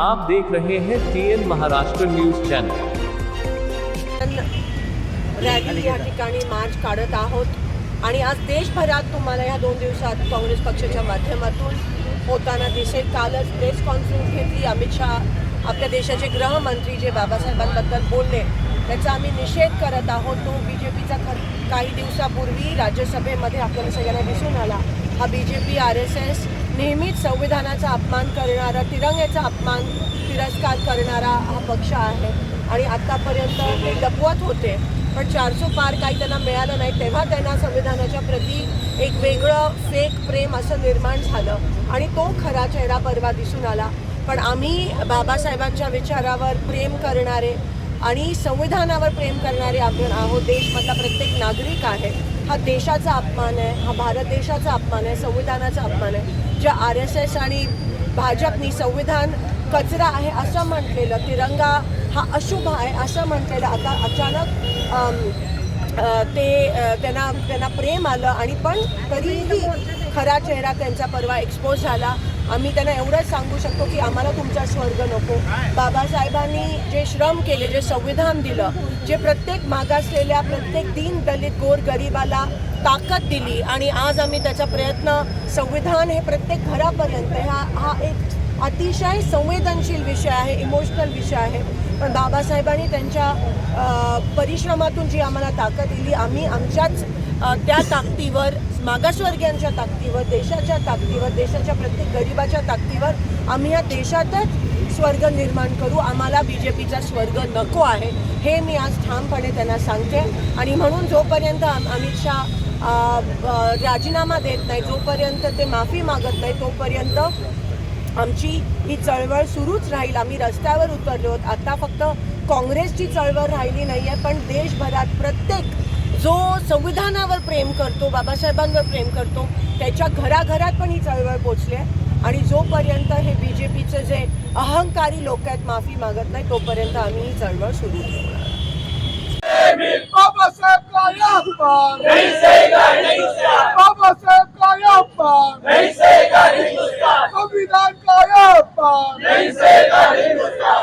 आप देख रहे हैं TN Maharashtra news channel rally या ठिकाणी मार्च काढत आहोत. आणि आज देशभरात तुम्हाला या दोन दिवसात काँग्रेस पक्षाच्या माध्यमातून होताना दिसेल. कालच प्रेस कॉन्फरन्स घेतली अमित शहा. आपल्या देशाचे गृहमंत्री जे बाबासाहेबांबद्दल बोलले त्याचा आम्ही निषेध करत आहोत. तो बी जे पीचा काही दिवसापूर्वी राज्यसभेमध्ये आपल्याला सगळ्यांना दिसून आला. हा B J P R S S नेहमीच संविधानाचा अपमान करणारा तिरंग्याचा अपमान तिरस्कार करणारा हा पक्ष आहे. आणि आत्तापर्यंत ते लपवत होते पण चारसो पार काही त्यांना मिळालं नाही तेव्हा त्यांना संविधानाच्या प्रती एक वेगळं फेक प्रेम असं निर्माण झालं. आणि तो खरा चेहरा परवा दिसून आला. पण आम्ही बाबासाहेबांच्या विचारावर प्रेम करणारे आणि संविधानावर प्रेम करणारे आपण आहोत. देशमधला प्रत्येक नागरिक आहे. हा देशाचा अपमान आहे हा भारत देशाचा अपमान आहे संविधानाचा अपमान आहे. ज्या आर एस एस आणि भाजपनी संविधान कचरा आहे असं म्हटलेलं तिरंगा हा अशुभ आहे असं म्हटलेलं आता अचानक ते त्यांना त्यांना प्रेम आलं आणि पण तरीही खरा चेहरा त्यांचा परवा एक्सपोज झाला. आम्ही त्यांना एवढंच सांगू शकतो की आम्हाला तुमचा स्वर्ग नको. बाबासाहेबांनी जे श्रम केले जे संविधान दिलं जे प्रत्येक मागासलेल्या प्रत्येक दीन दलित गोर गरिबाला ताकद दिली आणि आज आम्ही त्याचा प्रयत्न संविधान हे प्रत्येक घरापर्यंत हा हा एक अतिशय संवेदनशील विषय आहे इमोशनल विषय आहे. पण बाबासाहेबांनी त्यांच्या परिश्रमातून जी आम्हाला ताकद दिली आम्ही आमच्याच त्या ताकदीवर मागासवर्गीयांच्या ताकदीवर देशाच्या ताकदीवर देशाच्या प्रत्येक गरिबाच्या ताकदीवर आम्ही या देशातच स्वर्ग निर्माण करू. आम्हाला बी जे पीचा स्वर्ग नको आहे हे मी आज ठामपणे त्यांना सांगते. आणि म्हणून जोपर्यंत आम- अमित शहा राजीनामा देत नाही जोपर्यंत ते माफी मागत नाही तोपर्यंत आमची ही चळवळ सुरूच राहील. आम्ही रस्त्यावर उतरलो आहोत. आता फक्त काँग्रेसची चळवळ राहिली नाही आहे पण देशभरात प्रत्येक जो संविधानावर प्रेम करतो बाबासाहेबांवर प्रेम करतो त्याच्या घराघरात पण ही चळवळ पोचली आहे. आणि जोपर्यंत हे बी जे पीचे जे अहंकारी लोक आहेत माफी मागत नाही तोपर्यंत आम्ही ही चळवळ सुरू ठेवणार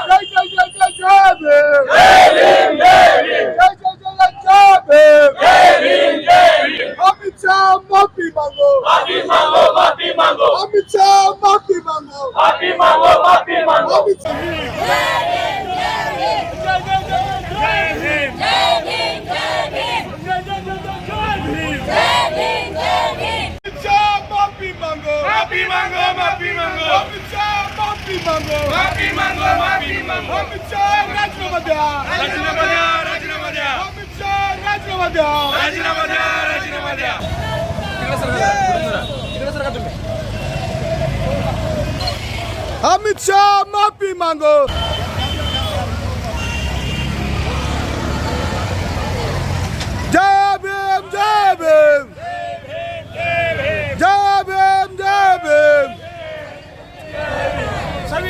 Happy, Jai Jai Jai Mango! happy Mango happy Mango! Happy, Cha Mango! happy Mango happy Mango! Ami Cha! मांगो. माफी मांगो माफी मांगो अमित शाह राजीनामा द्या. राजीनामा द्या राजीनामा द्या. अमित शाह राजीनामा द्या. राजीनामा द्या राजीनामा द्या. अमित शाह माफी मांगो जय भीम जय भीम जय भीम जय भीम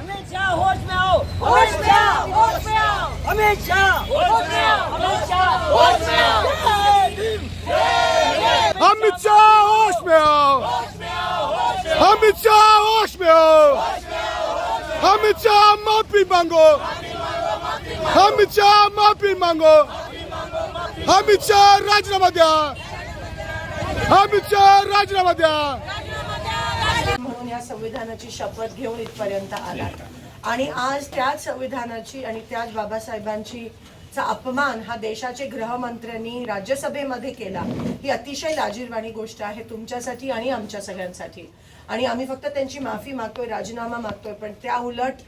अमित शाह होश में आओ होश में आओ होश में आओ अमित शाह होश में आओ अमित शाह होश में आओ अमित शाह होश में आओ अमित शाह होश में आओ अमित शाह माफी मांगो अमित शाह माफी मांगो अमित शाह राजीनामा द्या अमित शाह राजीनामा द्या म्हणून या संविधानाची शपथ घेऊन इथपर्यंत आला आणि आज त्याच संविधानाची आणि त्याच बाबासाहेबांची चा अपमान हा देशाचे गृहमंत्र्यांनी राज्यसभेमध्ये केला ही अतिशय लाजीरवाणी गोष्ट आहे तुमच्यासाठी आणि आमच्या सगळ्यांसाठी. आणि आम्ही फक्त त्यांची माफी मागतोय राजीनामा मागतोय पण त्या उलट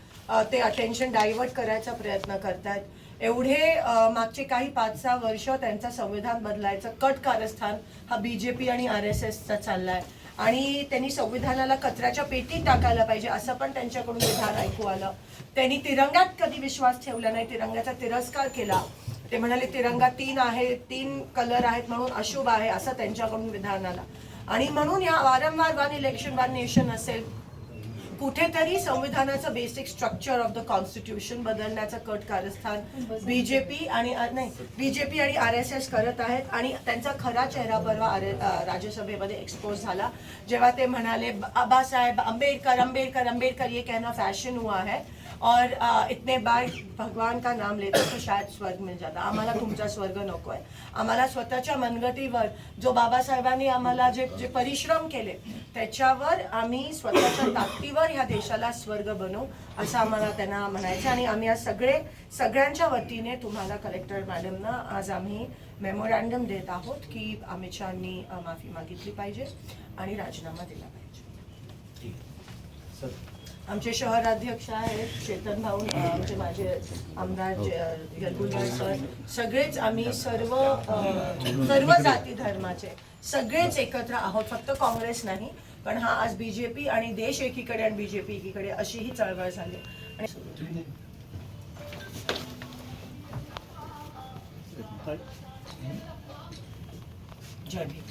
ते अटेन्शन डायव्हर्ट करायचा प्रयत्न करतायत. एवढे मागचे काही पाच सहा वर्ष त्यांचं संविधान बदलायचं कट कारस्थान हा बीजेपी आणि आर एस एसचा चाललाय. आणि त्यांनी संविधानाला कचऱ्याच्या पेटीत टाकायला पाहिजे असं पण त्यांच्याकडून विधान ऐकू आलं. त्यांनी तिरंग्यात कधी विश्वास ठेवला नाही तिरंग्याचा तिरस्कार केला. ते म्हणाले तिरंगा तीन आहे तीन कलर आहेत म्हणून अशुभ आहे असं त्यांच्याकडून विधान आलं. आणि म्हणून या वारंवार वन इलेक्शन वन नेशन असेल कुठेतरी संविधानाचं basic structure of the constitution बदलण्याचं कट कारस्थान बीजेपी आणि नाही बीजेपी आणि आर एस एस करत आहेत आणि त्यांचा खरा चेहरा परवा आर राज्यसभेमध्ये एक्सपोज झाला. जेव्हा ते म्हणाले बाबासाहेब आंबेडकर आंबेडकर आंबेडकर ये कहना फॅशन हुआ है. और इतने बार भगवान का नाम लेता तो शायद स्वर्ग मिल जाता आम्हाला तुमचा स्वर्ग नको आहे आम्हाला स्वतःच्या मनगटीवर जो बाबासाहेबांनी आम्हाला जे जे परिश्रम केले त्याच्यावर आम्ही स्वतःच्या ताकदीवर ह्या देशाला स्वर्ग बनवू असं आम्हाला त्यांना म्हणायचं आणि आम्ही आज सगळे सगळ्यांच्या वतीने तुम्हाला कलेक्टर मॅडमना आज आम्ही मेमोरँडम देत आहोत की अमित शहानी माफी मागितली पाहिजे आणि राजीनामा दिला पाहिजे. आमचे शहराध्यक्ष आहेत चेतन भाऊ आमचे माझे आमदार चे- यलबुलवार सर. सगळेच आम्ही सर्व अ, सर्व जाती धर्माचे सगळेच एकत्र आहोत फक्त काँग्रेस नाही पण हा आज बीजेपी आणि देश एकीकडे आणि बीजेपी एकीकडे अशी ही चळवळ झाली. आणि जय भीम.